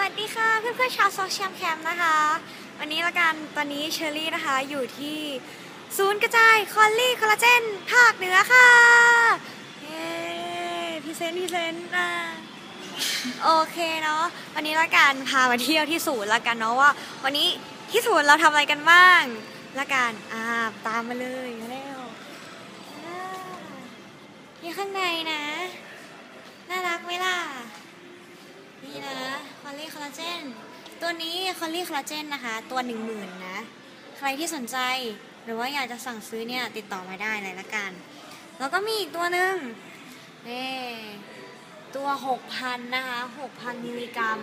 วัสดีค่ะเพื่อนๆชาวโซเชียลแคมป์นะคะ วันนี้ละกันตอนนี้เชอรี่นะคะอยู่ที่ศูนย์กระจายคอลลี่คอลลาเจนภาคเหนือค่ะเย้พี่เซนพี่เซนอะโอเคเนาะวันนี้ละกันพามาเที่ยวที่ศูนย์ละกันเนาะว่า วันนี้ที่ศูนย์เราทำอะไรกันบ้างละกันอ่าตามมาเลยเร็วนี่ข้างในนะ น่ารักไหมล่ะ นี่นะคอลลี่คอลลาเจน ตัวนี้คอลลี่คอลลาเจนนะคะ ตัวหนึ่งหมื่นนะ ใครที่สนใจหรือว่าอยากจะสั่งซื้อเนี่ย ติดต่อมาได้เลยละกัน แล้วก็มีอีกตัวหนึ่งนี่ตัว 6,000 นะคะ 6,000 มิลลิกรัม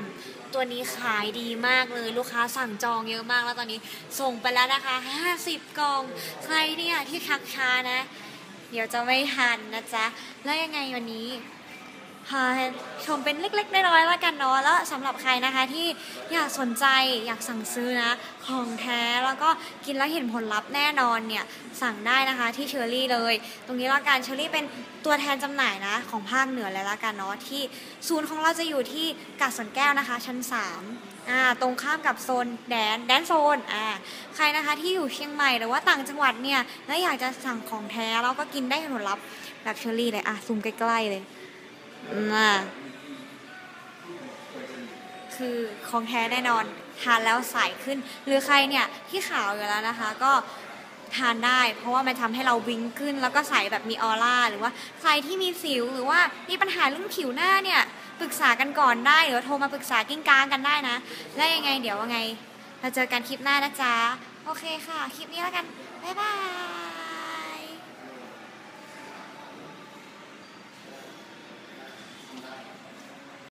ตัวนี้ขายดีมากเลย ลูกค้าสั่งจองเยอะมากแล้วตอนนี้ส่งไปแล้วนะคะ 50 กล่อง ใครเนี่ยที่ทักช้านะ เดี๋ยวจะไม่ทันนะจ๊ะ แล้วยังไงวันนี้ พาชมเป็นเล็กๆน้อยๆแล้วกันเนาะแล้วสำหรับใครนะคะที่อยากสนใจอยากสั่งซื้อนะของแท้แล้วก็กินแล้วเห็นผลลัพธ์แน่นอนเนี่ยสั่งได้นะคะที่เชอรี่เลย ตรงนี้ละกันเชอรี่เป็นตัวแทนจำหน่ายนะของภาคเหนือเลยละกันเนาะที่ศูนย์ของเราจะอยู่ที่กาดสนแก้วนะคะ ชั้น 3อ่าตรงข้ามกับโซนแดนแดนโซนอ่าใครนะคะที่อยู่เชียงใหม่หรือว่าต่างจังหวัดเนี่ยแล้วอยากจะสั่งของแท้แล้วก็กินได้ผลลัพธ์แบบเชอรี่เลยอะซูมใกล้ๆเลย น่ะคือของแท้แน่นอนทานแล้วใสขึ้น หรือใครเนี่ยที่ขาวอยู่แล้วนะคะ ก็ทานได้ เพราะว่ามันทำให้เราวิงขึ้น แล้วก็ใสแบบมีออร่าหรือว่าใครที่มีสิวหรือว่ามีปัญหาเรื่องผิวหน้าเนี่ยปรึกษากันก่อนได้หรือโทรมาปรึกษากิ้งกางกันได้นะ และยังไงเดี๋ยวว่าไงเราเจอกันคลิปหน้านะจ๊ะ โอเคค่ะ คลิปนี้แล้วกัน บ๊ายบาย